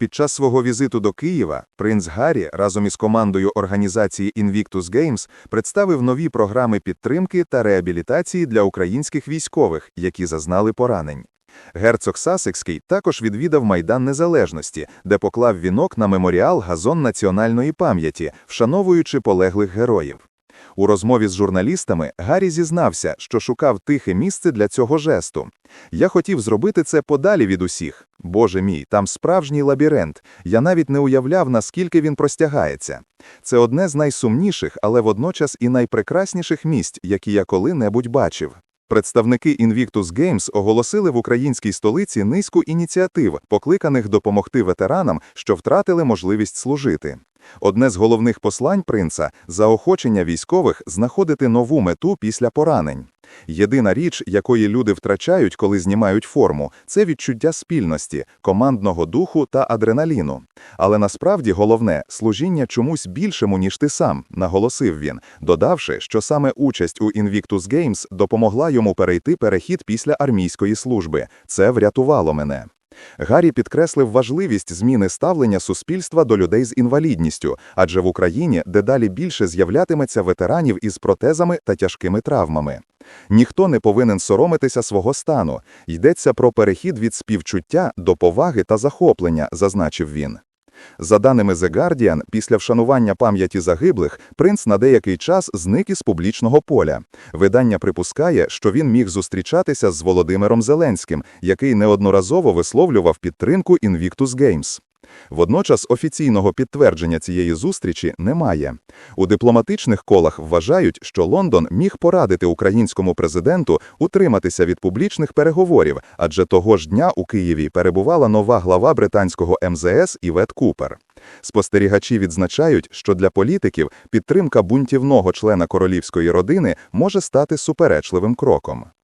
Під час свого візиту до Києва принц Гаррі разом із командою організації Invictus Games представив нові програми підтримки та реабілітації для українських військових, які зазнали поранень. Герцог Сасекський також відвідав Майдан Незалежності, де поклав вінок на меморіал Газон національної пам'яті, вшановуючи полеглих героїв. У розмові з журналістами Гаррі зізнався, що шукав тихе місце для цього жесту. Я хотів зробити це подалі від усіх. Боже мій, там справжній лабіринт. Я навіть не уявляв, наскільки він простягається. Це одне з найсумніших, але водночас і найпрекрасніших місць, які я коли-небудь бачив. Представники Invictus Games оголосили в українській столиці низку ініціатив, покликаних допомогти ветеранам, що втратили можливість служити. Одне з головних послань принца заохочення військових знаходити нову мету після поранень. Єдина річ, якої люди втрачають, коли знімають форму, це відчуття спільності, командного духу та адреналіну. Але насправді головне служіння чомусь більшому, ніж ти сам, наголосив він, додавши, що саме участь у Invictus Games допомогла йому перейти перехід після армійської служби. Це врятувало мене. Гаррі підкреслив важливість зміни ставлення суспільства до людей з інвалідністю, адже в Україні дедалі більше з'являтиметься ветеранів із протезами та тяжкими травмами. Ніхто не повинен соромитися свого стану. Йдеться про перехід від співчуття до поваги та захоплення, зазначив він. За даними The Guardian, після вшанування пам'яті загиблих, принц на деякий час зник із публічного поля. Видання припускає, що він міг зустрічатися з Володимиром Зеленським, який неодноразово висловлював підтримку Invictus Games. Водночас офіційного підтвердження цієї зустрічі немає. У дипломатичних колах вважають, що Лондон міг порадити українському президенту утриматися від публічних переговорів, адже того ж дня у Києві перебувала нова глава британського МЗС Івет Купер. Спостерігачі відзначають, що для політиків підтримка бунтівного члена королівської родини може стати суперечливим кроком.